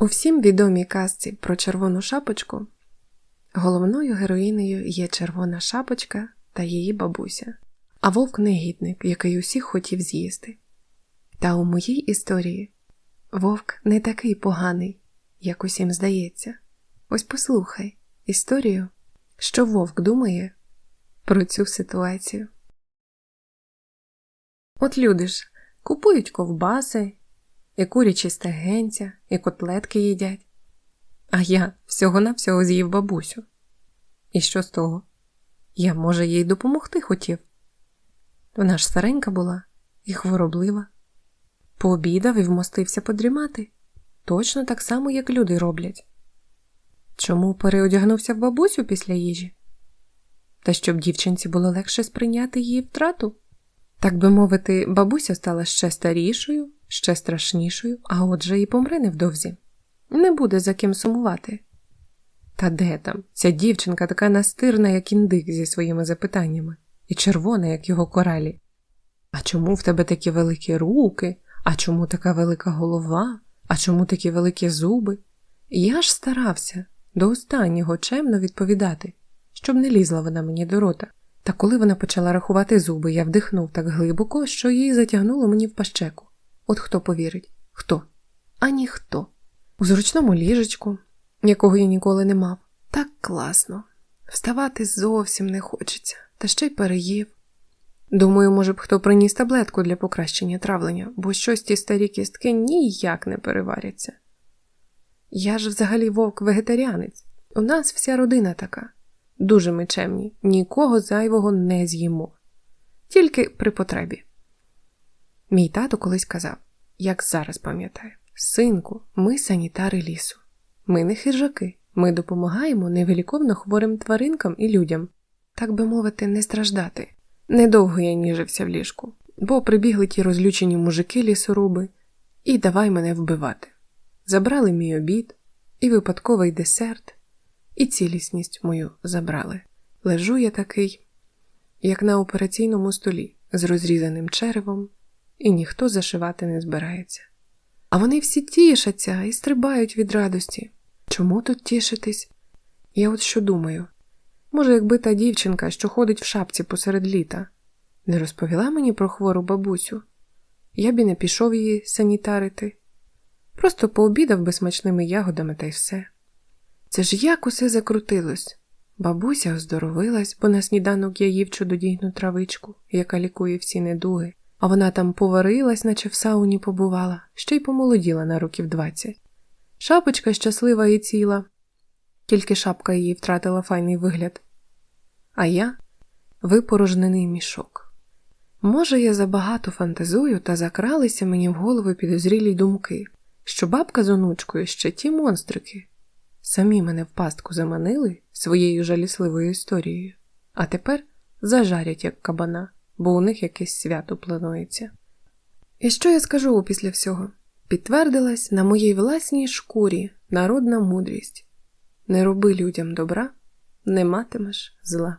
У всім відомій казці про червону шапочку головною героїнею є червона шапочка та її бабуся, а вовк негідник, який усіх хотів з'їсти. Та у моїй історії вовк не такий поганий, як усім здається. Ось послухай історію, що вовк думає про цю ситуацію. От люди ж купують ковбаси, і курячі стегенця, і котлетки їдять. А я всього-навсього з'їв бабусю. І що з того? Я, може, їй допомогти хотів. Вона ж старенька була і хвороблива. Пообідав і вмостився подрімати. Точно так само, як люди роблять. Чому переодягнувся в бабусю після їжі? Та щоб дівчинці було легше сприйняти її втрату. Так би мовити, бабуся стала ще старішою, ще страшнішою, а отже і помре невдовзі. Не буде за ким сумувати. Та де там? Ця дівчинка така настирна, як індик зі своїми запитаннями, і червона, як його коралі. А чому в тебе такі великі руки? А чому така велика голова? А чому такі великі зуби? Я ж старався до останнього чемно відповідати, щоб не лізла вона мені до рота. Та коли вона почала рахувати зуби, я вдихнув так глибоко, що її затягнуло мені в пащеку. От хто повірить? Хто? А ніхто. У зручному ліжечку, якого я ніколи не мав. Так класно. Вставати зовсім не хочеться, та ще й переїв. Думаю, може б хто приніс таблетку для покращення травлення, бо щось ті старі кістки ніяк не переваряться. Я ж взагалі вовк вегетаріанець. У нас вся родина така. Дуже ми чемні, нікого зайвого не з'їмо. Тільки при потребі. Мій тато колись казав, як зараз пам'ятаю, синку, ми санітари лісу. Ми не хижаки, ми допомагаємо невеликовно хворим тваринкам і людям, так би мовити, не страждати. Недовго я ніжився в ліжку, бо прибігли ті розлючені мужики лісоруби і давай мене вбивати. Забрали мій обід, і випадковий десерт, і цілісність мою забрали. Лежу я такий, як на операційному столі, з розрізаним черевом, і ніхто зашивати не збирається. А вони всі тішаться і стрибають від радості. Чому тут тішитись? Я от що думаю. Може, якби та дівчинка, що ходить в шапці посеред літа, не розповіла мені про хвору бабусю, я б і не пішов її санітарити, просто пообідав би смачними ягодами та й все. Це ж як усе закрутилось. Бабуся оздоровилась, бо на сніданок я їв чудодійну травичку, яка лікує всі недуги, а вона там поварилась, наче в сауні побувала, ще й помолоділа на років двадцять. Шапочка щаслива і ціла, тільки шапка її втратила файний вигляд. А я випорожнений мішок. Може, я забагато фантазую та закралися мені в голову підозрілі думки, що бабка з онучкою ще ті монстрики. Самі мене в пастку заманили своєю жалісливою історією, а тепер зажарять як кабана, бо у них якесь свято планується. І що я скажу після всього? Підтвердилась на моїй власній шкурі народна мудрість не роби людям добра, не матимеш зла.